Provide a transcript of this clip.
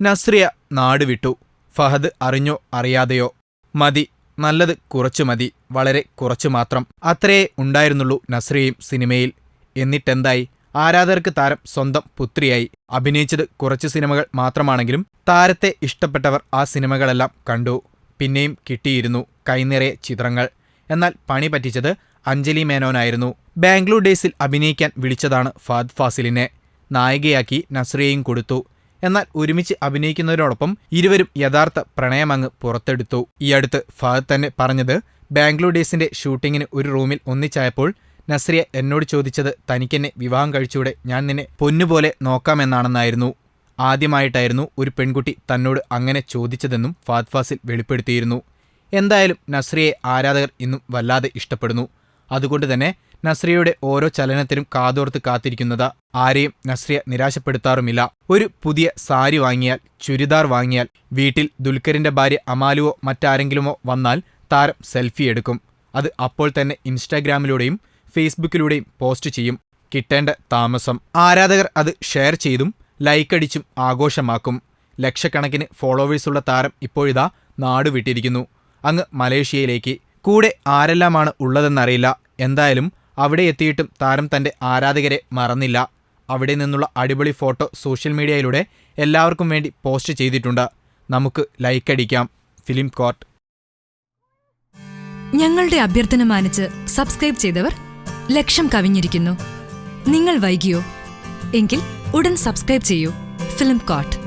നസ്രിയ നാട് വിട്ടു. ഫഹദ് അറിഞ്ഞോ അറിയാതെയോ? മതി. നല്ലത് കുറച്ചു മതി. വളരെ കുറച്ചു മാത്രം. അത്രയേ ഉണ്ടായിരുന്നുള്ളൂ നസ്രിയയും സിനിമയിൽ. എന്നിട്ടെന്തായി? ആരാധകർക്ക് താരം സ്വന്തം പുത്രിയായി. അഭിനയിച്ചത് കുറച്ച് സിനിമകൾ മാത്രമാണെങ്കിലും താരത്തെ ഇഷ്ടപ്പെട്ടവർ ആ സിനിമകളെല്ലാം കണ്ടു. പിന്നെയും കിട്ടിയിരുന്നു കൈനിറയെ ചിത്രങ്ങൾ. എന്നാൽ പണി പറ്റിച്ചത് അഞ്ജലി മേനോനായിരുന്നു. ബാംഗ്ലൂർ ഡേയ്സിൽ അഭിനയിക്കാൻ വിളിച്ചതാണ് ഫാദ് ഫാസിലിനെ. നായികയാക്കി നസ്രിയയും കൊടുത്തു. എന്നാൽ ഒരുമിച്ച് അഭിനയിക്കുന്നതിനോടൊപ്പം ഇരുവരും യഥാർത്ഥ പ്രണയമങ്ങ് പുറത്തെടുത്തു. ഈ അടുത്ത് ഫഹദ് തന്നെ പറഞ്ഞത് ബാംഗ്ലൂർ ഡേയ്സിന്റെ ഷൂട്ടിങ്ങിന് ഒരു റൂമിൽ ഒന്നിച്ചായപ്പോൾ നസ്രിയ എന്നോട് ചോദിച്ചത് തനിക്കെന്നെ വിവാഹം കഴിച്ചൂടെ ഞാൻ നിന്നെ പൊന്നുപോലെ നോക്കാമെന്നാണെന്നായിരുന്നു. ആദ്യമായിട്ടായിരുന്നു ഒരു പെൺകുട്ടി തന്നോട് അങ്ങനെ ചോദിച്ചതെന്നും ഫാദ് ഫാസിൽ വെളിപ്പെടുത്തിയിരുന്നു. എന്തായാലും നസ്രിയെ ആരാധകർ ഇന്നും വല്ലാതെ ഇഷ്ടപ്പെടുന്നു. അതുകൊണ്ട് തന്നെ നസ്രിയയുടെ ഓരോ ചലനത്തിനും കാതോർത്ത് കാത്തിരിക്കുന്നത് ആരെയും നസ്രിയ നിരാശപ്പെടുത്താറുമില്ല. ഒരു പുതിയ സാരി വാങ്ങിയാൽ ചുരിദാർ വാങ്ങിയാൽ വീട്ടിൽ ദുൽഖറിന്റെ ഭാര്യ അമാലുവോ മറ്റാരെങ്കിലുമോ വന്നാൽ താരം സെൽഫി എടുക്കും. അത് അപ്പോൾ തന്നെ ഇൻസ്റ്റാഗ്രാമിലൂടെയും ഫേസ്ബുക്കിലൂടെയും പോസ്റ്റ് ചെയ്യും. കിട്ടേണ്ട താമസം. ആരാധകർ അത് ഷെയർ ചെയ്തും ലൈക്കടിച്ചും ആഘോഷമാക്കും. ലക്ഷക്കണക്കിന് ഫോളോവേഴ്സുള്ള താരം ഇപ്പോഴിതാ നാടുവിട്ടിരിക്കുന്നു. അങ്ങ് മലേഷ്യയിലേക്ക് കൂടെ ആരെല്ലാമാണ് ഉള്ളതെന്നറിയില്ല. എന്തായാലും അവിടെ എത്തിയിട്ടും താരം തന്റെ ആരാധകരെ മറന്നില്ല. അവിടെ നിന്നുള്ള അടിപൊളി ഫോട്ടോ സോഷ്യൽ മീഡിയയിലൂടെ എല്ലാവർക്കും വേണ്ടി പോസ്റ്റ് ചെയ്തിട്ടുണ്ട്. നമുക്ക് ലൈക്ക് അടിക്കാം. Film court. ഞങ്ങളുടെ അഭ്യർത്ഥന മാനിച്ച് സബ്സ്ക്രൈബ് ചെയ്തവർ ലക്ഷം കവിഞ്ഞിരിക്കുന്നു. നിങ്ങൾ വൈകിയോ? എങ്കിൽ ഉടൻ സബ്സ്ക്രൈബ് ചെയ്യൂ. Film coat